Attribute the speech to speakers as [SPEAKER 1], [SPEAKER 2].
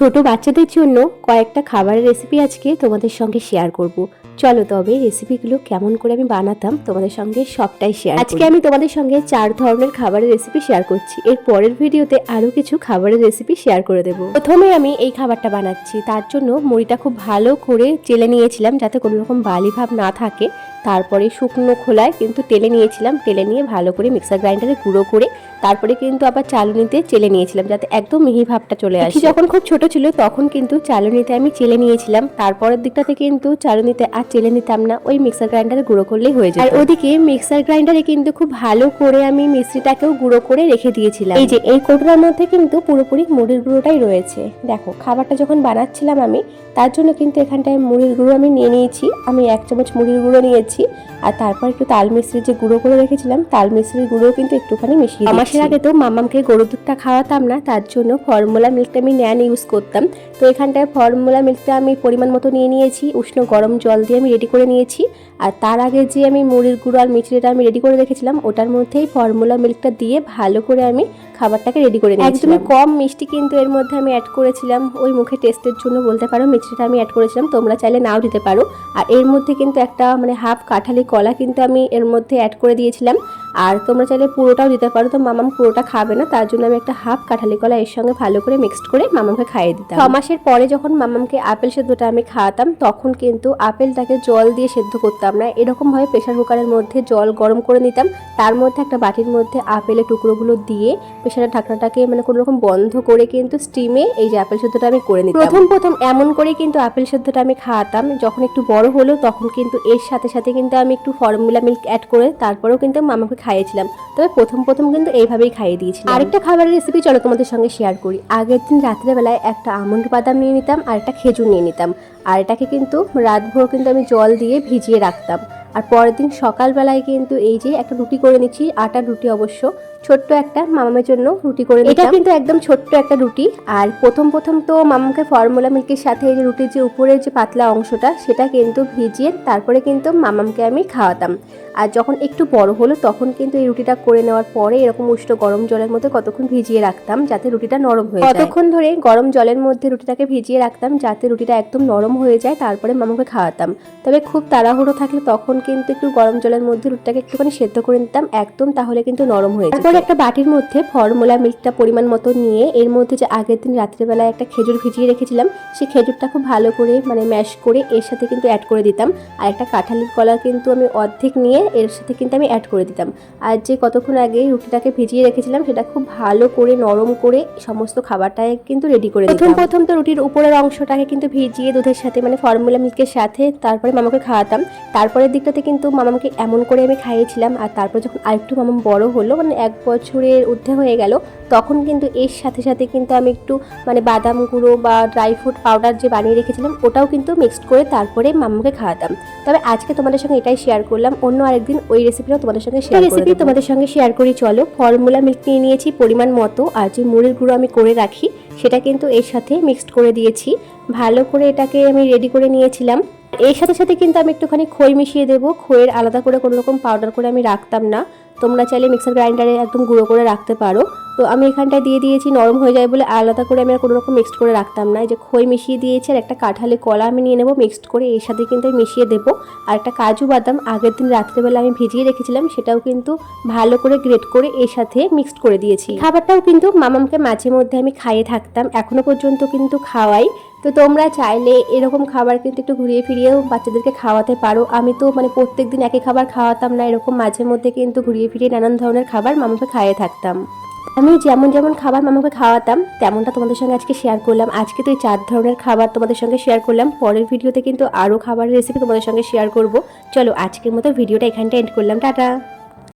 [SPEAKER 1] ছোট বাচ্চাদের জন্য কয়েকটা খাবারের রেসিপি আজকে তোমাদের সঙ্গে শেয়ার করব। চলো তবে রেসিপিগুলো কেমন করে আমি বানাতাম তোমাদের সঙ্গে সবটাই শেয়ার আজকে আমি তোমাদের সঙ্গে চার ধরনের খাবারের রেসিপি শেয়ার করছি। এর পরের ভিডিওতে আরও কিছু খাবারের রেসিপি শেয়ার করে দেবো। প্রথমে আমি এই খাবারটা বানাচ্ছি। তার জন্য মুড়িটা খুব ভালো করে চেলে নিয়েছিলাম যাতে কোনো রকম বালি ভাব না থাকে। তারপরে শুকনো খোলায় কিন্তু তেলে নিয়েছিলাম। তেলে নিয়ে ভালো করে মিক্সার গ্রাইন্ডারে গুঁড়ো করে তারপরে কিন্তু আবার চালুনিতে চেলে নিয়েছিলাম যাতে একদম মিহি ভাবটা চলে আসে। যখন খুব ছোট ছিল তখন কিন্তু চালুনিতে আমি চেলে নিয়েছিলাম। তারপরের দিকটাতে কিন্তু চালুনিতে আর চেলে নিতাম না। ওই মিক্সার গ্রাইন্ডারে গুঁড়ো করলেই হয়ে যায় আর ওদিকে মিক্সার গ্রাইন্ডারে কিন্তু খুব ভালো করে আমি মিশ্রিটাকেও গুঁড়ো করে রেখে দিয়েছিলাম। এই যে এই কৌটোর মধ্যে কিন্তু পুরোপুরি মুড়ির গুঁড়োটাই রয়েছে। দেখো খাবারটা যখন বানাচ্ছিলাম আমি তার জন্য কিন্তু এখানটায় মুড়ির গুঁড়ো আমি নিয়ে নিয়েছি। আমি এক চামচ মুড়ির গুঁড়ো নিয়েছি। আর তারপর একটু তাল মিশ্রি যে গুঁড়ো করে রেখেছিলাম তাল মিশ্রির গুঁড়ো কিন্তু একটুখানি মিশিয়ে মাসের আগে তো মামামকে গরুর দুধটা খাওয়াতাম না, তার জন্য ফর্মুলা মিল্কটা আমি ন্যান ইউজ করতাম। তো এখানটায় ফর্মুলা মিল্কটা আমি পরিমাণ মতো নিয়ে নিয়েছি, উষ্ণ গরম জল দিয়ে আমি রেডি করে নিয়েছি। আর তার আগে যে আমি মুড়ির গুঁড়ো আর মিচড়িটা আমি রেডি করে রেখেছিলাম, ওটার মধ্যেই ফর্মুলা মিল্কটা দিয়ে ভালো করে আমি খাবারটাকে রেডি করে নিয়েছি একদমই কম মিষ্টি কিন্তু এর মধ্যে আমি অ্যাড করেছিলাম, ওই মুখে টেস্টের জন্য বলতে পারো মিষ্টিটা আমি অ্যাড করেছিলাম, তোমরা চাইলে নাও দিতে পারো। আর এর মধ্যে কিন্তু একটা মানে হাফ কাঁঠালি কলা কিন্তু আমি এর মধ্যে অ্যাড করে দিয়েছিলাম। আর তোমরা চাইলে পুরোটাও দিতে পারো। তো মামাম পুরোটা খাবে না, তার জন্য আমি একটা হাফ কাঁঠালি কলা এর সঙ্গে ভালো করে মিক্সড করে মামামকে খাইয়ে দিতাম। ছ মাসের পরে যখন মামামকে আপেল সেদ্ধটা আমি খাওয়াতাম, তখন কিন্তু আপেলটাকে জল দিয়ে সেদ্ধ করতাম না। এরকমভাবে প্রেশার কুকারের মধ্যে জল গরম করে নিতাম। তার মধ্যে একটা বাটির মধ্যে আপেলের টুকরোগুলো দিয়ে প্রেশারের ঢাকনাটাকে মানে কোনো রকম বন্ধ করে কিন্তু স্টিমে এই যে আপেল সেদ্ধটা আমি করে নিতাম। প্রথম প্রথম এমন করে কিন্তু আপেল সেদ্ধটা আমি খাওয়াতাম। যখন একটু বড় হলো তখন কিন্তু এর সাথে সাথে কিন্তু আমি একটু ফর্মুলা মিল্ক অ্যাড করে তারপরেও কিন্তু মামাকে খাইয়েছিলাম। তবে প্রথম প্রথম কিন্তু এইভাবেই খাইয়ে দিয়েছি আরেকটা খাবারের রেসিপি চলো তোমাদের সঙ্গে শেয়ার করি। আগের দিন রাত্রেবেলায় একটা আমন্ড বাদাম নিয়ে নিতাম আর একটা খেজুর নিয়ে নিতাম। আর এটাকে কিন্তু রাতভর কিন্তু আমি জল দিয়ে ভিজিয়ে রাখতাম। আর পরের দিন সকালবেলায় কিন্তু এই যে একটা রুটি করে নিচ্ছি আটার রুটি অবশ্য। ছোট্ট একটা মামামের জন্য রুটি করে এটা কিন্তু একদম ছোট্ট একটা রুটি। আর প্রথম প্রথম তো মামাকে ফর্মুলা মিল্কের সাথে এই যে রুটির যে উপরের যে পাতলা অংশটা সেটা কিন্তু ভিজিয়ে তারপরে কিন্তু মামামকে আমি খাওয়াতাম। আর যখন একটু বড় হলো তখন কিন্তু এই রুটিটা করে নেওয়ার পরে এরকম উষ্ণ গরম জলের মধ্যে কতক্ষণ ভিজিয়ে রাখতাম যাতে রুটিটা নরম হয়ে যায়। কতক্ষণ ধরে গরম জলের মধ্যে রুটিটাকে ভিজিয়ে রাখতাম যাতে রুটিটা একদম নরম হয়ে যায় তারপরে মামাকে খাওয়াতাম। তবে খুব তাড়াহুড়ো থাকলে তখন কিন্তু একটু গরম জলের মধ্যে রুটিটাকে একটুখানি সেদ্ধ করে নিতাম একদম তাহলে কিন্তু নরম হয়ে তারপরে একটা বাটির মধ্যে ফর্মুলা মিল্কটা পরিমাণ মতো নিয়ে এর মধ্যে যে আগের দিন রাত্রেবেলায় একটা খেজুর ভিজিয়ে রেখেছিলাম সেই খেজুরটা খুব ভালো করে মানে ম্যাশ করে এর সাথে কিন্তু অ্যাড করে দিতাম। আর একটা কাঁঠালির কলা কিন্তু আমি অর্ধেক নিয়ে এর সাথে কিন্তু আমি অ্যাড করে দিতাম। আর যে কতক্ষণ আগে রুটিটাকে ভিজিয়ে রেখেছিলাম সেটা খুব ভালো করে নরম করে সমস্ত খাবারটাকে কিন্তু রেডি করে প্রথম প্রথম তো রুটির উপরের অংশটাকে কিন্তু ভিজিয়ে দুধের সাথে মানে ফর্মুলা মিল্কের সাথে তারপরে মামাকে খাওয়াতাম। তারপরের দিকটাতে কিন্তু মামাকে এমন করে আমি খাইয়েছিলাম আর তারপর যখন আরেকটু মামাম বড় হলো মানে এক বছরের ঊর্ধ্বে হয়ে গেল তখন কিন্তু এর সাথে সাথে কিন্তু আমি একটু মানে বাদাম গুঁড়ো বা ড্রাই ফ্রুট পাউডার যে বানিয়ে রেখেছিলাম ওটাও কিন্তু মিক্সড করে তারপরে মাম্মাকে খাওয়াতাম। তবে আজকে তোমাদের সঙ্গে এটাই শেয়ার করলাম অন্য আরেকদিন ওই রেসিপিটাও তোমাদের সঙ্গে শেয়ার রেসিপি তোমাদের সঙ্গে শেয়ার করি চলো। ফর্মুলা মিল্ক নিয়ে নিয়েছি পরিমাণ মতো আর যে মুড়ির গুঁড়ো আমি করে রাখি সেটা কিন্তু এর সাথে মিক্সড করে দিয়েছি। ভালো করে এটাকে আমি রেডি করে নিয়েছিলাম। এর সাথে সাথে কিন্তু আমি একটুখানি খই মিশিয়ে দেবো। খইয়ের আলাদা করে কোনো রকম পাউডার করে আমি রাখতাম না। তোমরা চাইলে মিক্সার গ্রাইন্ডারে একদম গুঁড়ো করে রাখতে পারো। তো আমি এখানটায় দিয়ে দিয়েছি, নরম হয়ে যায় বলে আলাদা করে আমি আর কোনো রকম মিক্সড করে রাখতাম না। এই যে খই মিশিয়ে দিয়েছি আর একটা কাঁঠালে কলা আমি নিয়ে নেব মিক্সড করে, এর সাথে কিন্তু আমি মিশিয়ে দেবো। আর একটা কাজু বাদাম আগের দিন রাত্রেবেলা আমি ভিজিয়ে রেখেছিলাম, সেটাও কিন্তু ভালো করে গ্রেট করে এর সাথে মিক্সড করে দিয়েছি। খাবারটাও কিন্তু মামামকে মাঝে মধ্যে আমি খাইয়ে থাকতাম এখনও পর্যন্ত কিন্তু খাওয়াই। তো তোমরা চাইলে এরকম খাবার কিন্তু একটু ঘুরিয়ে ফিরিয়েও বাচ্চাদেরকে খাওয়াতে পারো। আমি তো মানে প্রত্যেক দিন একই খাবার খাওয়াতাম না, এরকম মাঝে মধ্যে কিন্তু ঘুরিয়ে ফিরিয়ে নানান ধরনের খাবার মামাকে খাইয়ে থাকতাম। আমি যেমন যেমন খাবার মামাকে খাওয়াতাম, তেমনটা তোমাদের সঙ্গে আজকে শেয়ার করলাম। আজকে তো এই চার ধরনের খাবার তোমাদের সঙ্গে শেয়ার করলাম। পরের ভিডিওতে কিন্তু আরও খাবারের রেসিপি তোমাদের সঙ্গে শেয়ার করব। চলো আজকের মতো ভিডিওটা এখানটা এন্ড করলাম। টাটা!